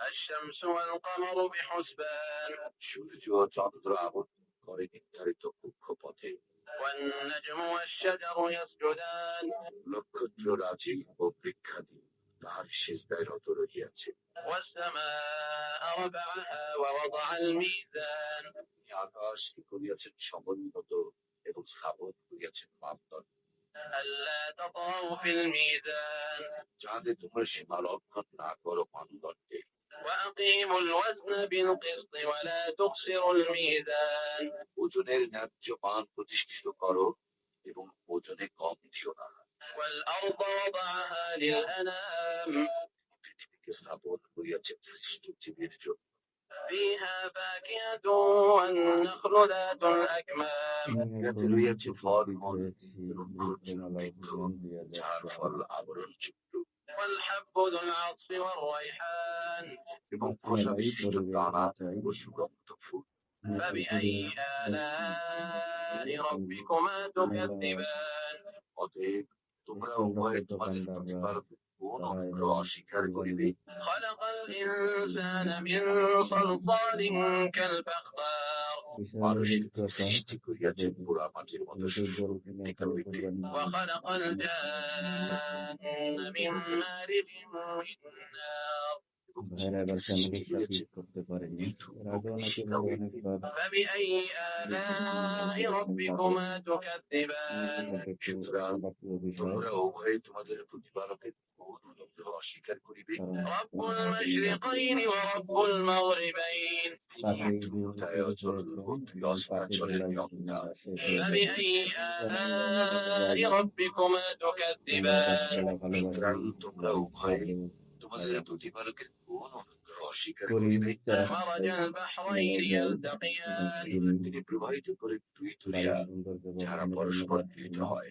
الشمس والقمر بحسبان সূর্য ও চন্দ্র আবর্তন করে নির্ধারিত কক্ষপথে والنجم والشجر يسجدان নক্ষত্র রাজি ও বৃক্ষাদি তাহার শেষদায় রত রহিয়াছে والسماء رفعها ووضع الميزان তিনি আকাশ করিয়াছেন সমুন্নত এবং স্থাপন করিয়াছেন মাপদণ্ড ألا تطغوا في الميزان যাহাতে তোমরা সীমা লঙ্ঘন না করো মানদণ্ডে وأقيموا الوزن بالقسط ولا تخسروا الميزان ওজনের ন্যায্য মান প্রতিষ্ঠিত করো এবং ওজনে কম দিও না والأرض وضعها للأنام পৃথিবীকে স্থাপন করিয়াছেন সৃষ্ট জীবের জন্য فيها فاكهة والنخل ذات الأكمام ইয়াতে রইয়াছে ফল মূল এবং খরচ যাহার ফল আবরণ যুক্ত والحب ذو العطف والريحان. فبأي آلاء ربكما تكذبان. خلق الإنسان من صلصال كالفخار ভাইরা করতে পারেনি এর আগে অনেকে অনেকবার তোমরা উভয়ে তোমাদের প্রতিপালকের কোন অনুগ্রহ অস্বীকার করিবে رب المشرقين ورب المغربين পাশেই দুই দুই উদয় অচল ও দুই অস্তাচলের নিয়মটা فبأي آلاء ربكما تكذبان সুতরাং তোমরা উভয়ে তোমাদের প্রতিপালকের কোন অনুগ্রহ অস্বীকার করি করিবে مرج البحرين يلتقيان তিনি প্রবাহিত করে দুই দরিয়া যারা পরস্পর মিলিত হয়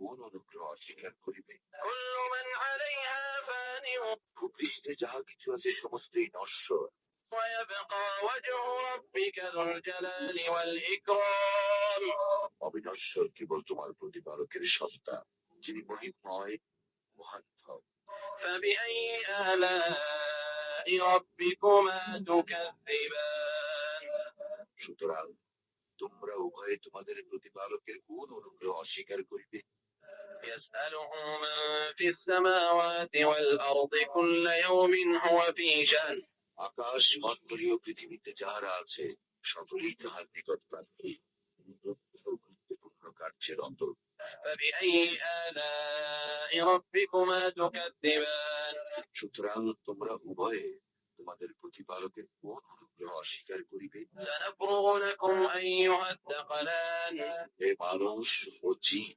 কোন অনুগ্রহ অস্বীকার করিবে كل من عليها فان ভূপৃষ্ঠে যাহা কিছু আছে সমস্তই নশ্বর ويبقى وجه ربك ذو الجلال والإكرام অবিনশ্বর কেবল তোমার প্রতিপালকের সত্তা যিনি মহিমময় মহান فبأي آلاء ربكما تكذبان সুতরাং তোমরা উভয়ে তোমাদের প্রতিপালকের কোন অনুগ্রহ অস্বীকার করিবে يسأله من في السماوات والأرض كل يوم هو في شأن আকাশ মন্ডলীয় পৃথিবীতে যাহারা আছে সকলেই তাহার নিকট প্রার্থী তিনি প্রত্যহ গুরুত্বপূর্ণ কার্যের অন্তর فبأي آلاء ربكما تكذبان সুতরাং তোমরা উভয়ে তোমাদের প্রতিপালকের কোন অনুগ্রহ অস্বীকার করিবে سنفرغ لكم أيها الثقلان হে মানুষ ও জিন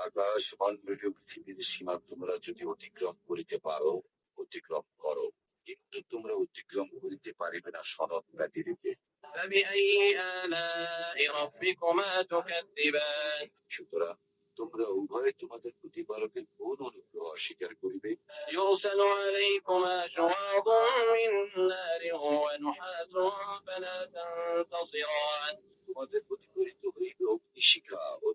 আকাশ মন্ডলীয় পৃথিবীর সীমা তোমরা যদি অতিক্রম করিতে পারো, অতিক্রম করো। কিন্তু তোমরা অতিক্রম করিতে পারিবে না, সনদ ব্যতিরিকে সুতরাং তোমরা উভয়ে তোমাদের প্রতিপালকের কোন অনুগ্রহ অস্বীকার করিবে। তোমাদের প্রতিফলিত হইবে অগ্নিশিখা ও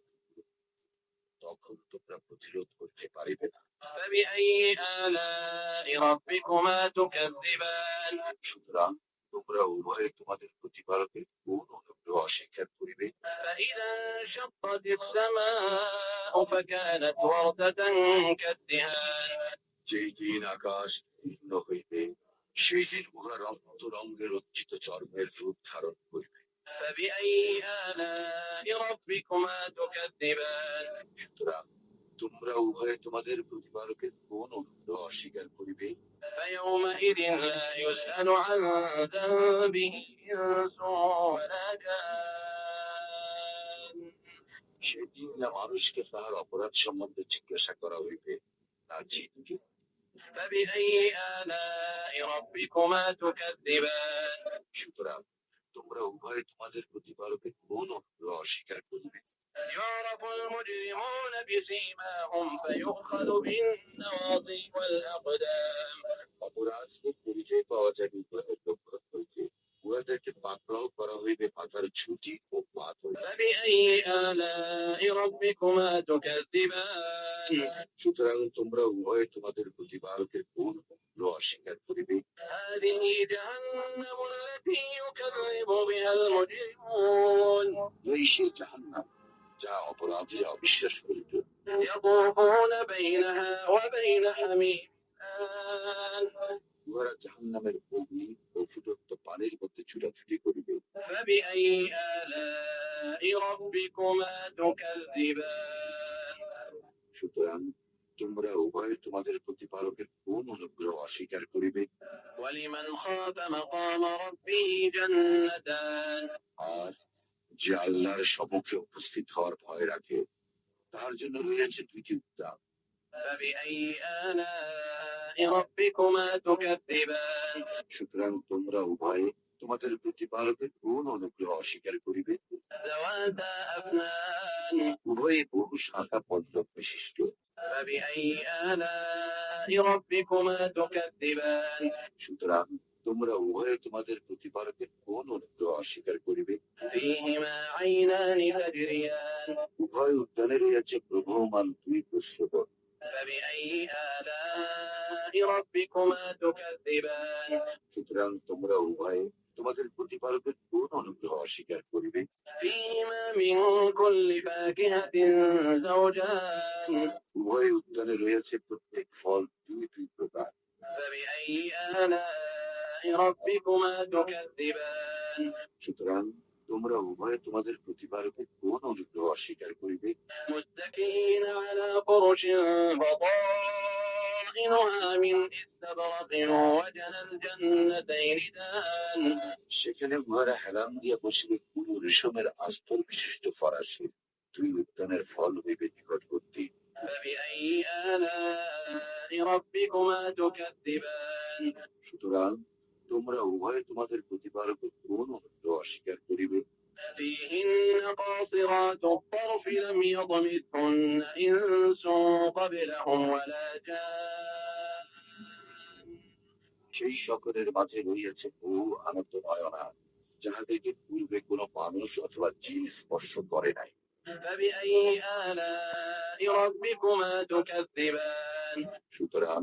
তখন তোমরা প্রতিরোধ করতে পারিবে না فبأي آلاء ربكما تكذبان সুতরাং তোমরা উভয়ে তোমাদের প্রতিপালকের কোন অনুগ্রহ অস্বীকার করিবে فإذا انشقت السماء فكانت وردة كالدهان যেই দিন আকাশ ভিন্ন হইবে সেই দিন উহা রক্ত রঙের রঞ্জিত চর্মের রূপ ধারণ করিবে فبأي آلاء ربكما تكذبان لا يسأل عن ذنبه إنس ولا جان সেদিন না মানুষকে তাহার অপরাধ সম্বন্ধে জিজ্ঞাসা করা হইবে না জিনকে فبأي آلاء ربكما تكذبان সুতরাং তোমরা উভয়ে তোমাদের প্রতিপালকের কোন অনুগ্রহ অস্বীকার করিবে يعرف المجرمون بسيماهم فيؤخذ بالنواصي والأقدام অপরাধীদের পরিচয় পাওয়া যাবে উভয়ের লক্ষণ হইতে উহাদেরকে পাকড়াও করা হইবে মাথার ছুটি ও পাত হইতে فبأي آلاء ربكما تكذبان সুতরাং তোমরা উভয়ে তোমাদের প্রতিপালকের কোন অনুগ্রহ অস্বীকার করিবে هذه جهنم التي يكذب بها المجرمون এই সেই জাহান্নাম যা অপরাধীরা অবিশ্বাস করিবে يطوفون بينها وبين حميم آن উহারা জাহান্নামের অগ্নি ও ফুটন্ত পানির মধ্যে ছুটাছুটি করিবে فبأي آلاء ربكما تكذبان সুতরাং তোমরা উভয়ে তোমাদের প্রতিপালকের কোন অনুগ্রহ অস্বীকার করিবে ولمن خاف مقام ربه جنتان আর যে আল্লাহর সপক্ষে উপস্থিত হওয়ার ভয় রাখে, তার জন্য রয়েছে দুইটি উত্তাপ সুতরাং তোমরা উভয়ে তোমাদের প্রতিপালকের কোন অনুগ্রহ অস্বীকার করিবে। উভয়ে বহু শাখা পদ্ম বিশিষ্ট। সুতরাং তোমরা উভয়ে তোমাদের প্রতিপালকের কোন অনুগ্রহ অস্বীকার করিবে فيهما عينان تجريان উভয় উদ্যানে রয়েছে প্রবহমান দুই প্রশ্রবণ فبأي آلاء ربكما تكذبان সুতরাং তোমরা উভয়ে তোমাদের প্রতিপালকের কোন অনুগ্রহ অস্বীকার করিবে فيهما من كل فاكهة زوجان উভয় উদ্যানে রয়েছে প্রত্যেক ফল দুই দুই প্রকার فبأي آلاء ربكما تكذبان সুতরাং তোমরা উভয়ে তোমাদের প্রতিপালকের কোন অনুগ্রহ অস্বীকার করিবে متكئين على فرش بطائنها من استبرق وجنى الجنتين دان সেখানে উহারা হেলান দিয়া বসিবে পুরো রেশমের আস্তর বিশিষ্ট ফরাসি দুই উদ্যানের ফল হইবে নিকটবর্তী فبأي آلاء ربكما تكذبان সুতরাং তোমরা উভয়ে তোমাদের প্রতিপালকের কোন অনুগ্রহ অস্বীকার করিবে فيهن قاصرات الطرف لم يطمثهن إنس قبلهم ولا جان সেই সকলের মাঝে রইয়াছে বহু আনন্দ নয়না যাহাদেরকে পূর্বে কোনো মানুষ অথবা জিন স্পর্শ করে নাই فبأي آلاء ربكما تكذبان সুতরাং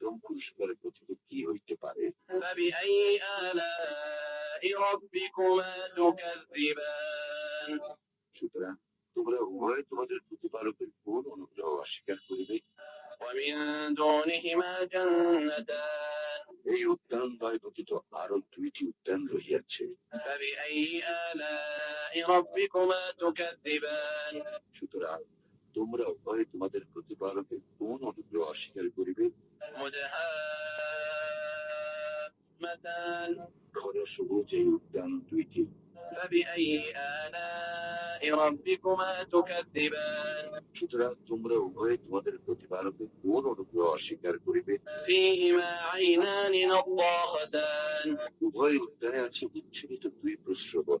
একদম পরিষ্কার কথিত কি হইতে পারে? সুতরাং তোমরা উভয় তোমাদের প্রতিপালকের কোন অনুগ্রহ অস্বীকার করিবে। এই উদ্যান নয় ব্যতীত আরও দুইটি উদ্যান রহিয়াছে। সুতরাং তোমরা উভয়ে তোমাদের প্রতিপালকের কোন অনুগ্রহ অস্বীকার করিবে। ঘন সবুজ এই উদ্যান দুইটি। সুতরাং তোমরা উভয়ে তোমাদের প্রতিপালকের কোন অনুগ্রহ অস্বীকার করিবে। উভয় উদ্যানে আছে উচ্ছ্বসিত দুই প্রশ্রবণ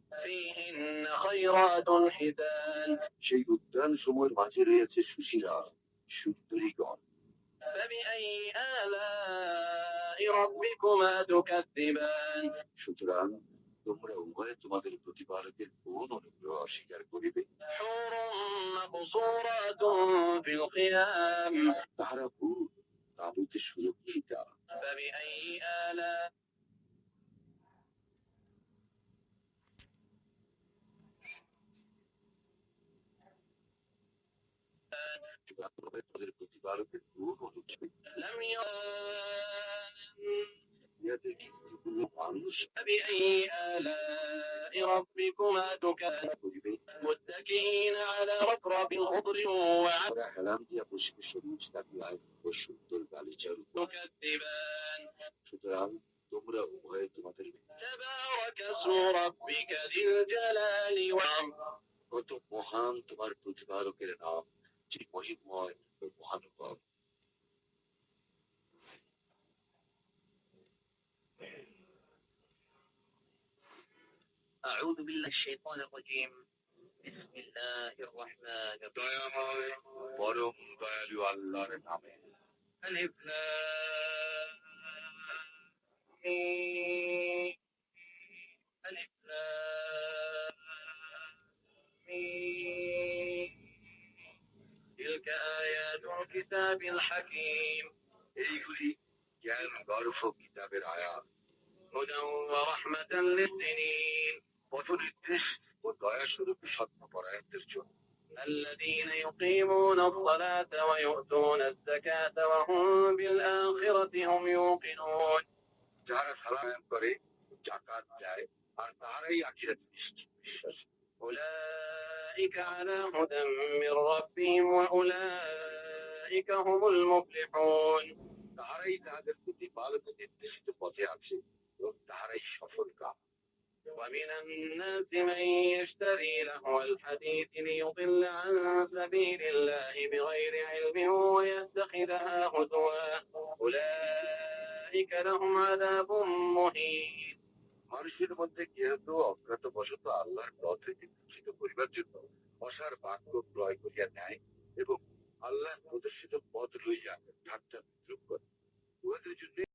فيهن خيرات حسان সেই উদ্যান সময়ের মাঝে রয়েছে সুশীলা সুন্দরীগণ فبأي آلاء ربكما تكذبان সুতরাং তোমরা উভয় তোমাদের প্রতিপালকের কোন অনুগ্রহ অস্বীকার করিবে حور مقصورات في الخيام তাহারা ভূত তাবুতে সুরক্ষিতা فبأي آلاء لم يران ইহাদের কি কোনো মানুষ فبأي آلاء ربكما تكذبان করিবে متكئين على ركرب خضر وعبد ওরা হেলাম দিয়া বসে সবুজ তাকিয়ায় ও সুন্দর গালিচার উপর تكذبان সুতরাং তোমরা উভয় তোমাদের تبارك اسم ربك ذي الجلال والإكرام কত মহান তোমার প্রতিপালকের নাম যে মহিময় ও মহানুভব أعوذ بالله من الشيطان الرجيم بسم الله الرحمن الرحيم দয়াময় পরম দয়ালু আল্লাহর নামে ألف لام الكتاب الحكيم এইগুলি জ্ঞান গর্ভ কিতাবের আয়াত هدى ورحمة للسنين পথ নির্দেশ ও দয়া স্বরূপ সত্যপরায়ণদের জন্য الذين يقيمون الصلاة ويؤتون الزكاة وهم بالآخرة هم يوقنون যারা সালাম করে জাকাত দেয় আর তারাই আখিরাত নিশ্চিত বিশ্বাস أولئك على هدى من ربهم وأولئك هم المفلحون তারাই তাদের প্রতি বালক নির্দেশিত পথে আছে এবং তারাই সফল কাম ومن الناس من يشتري لهو الحديث ليضل عن سبيل الله بغير علم ويتخذها هزوا أولئك لهم عذاب مهين মানুষের মধ্যে কেউ তো অজ্ঞাত বশত আল্লাহর পথ দূষিত করিবার জন্য অসার বাক্য ক্রয় করিয়া নেয় এবং আল্লাহর প্রদর্শিত পথ লইয়া ঠাট্টা বিদ্রুপ করে। উহাদের জন্য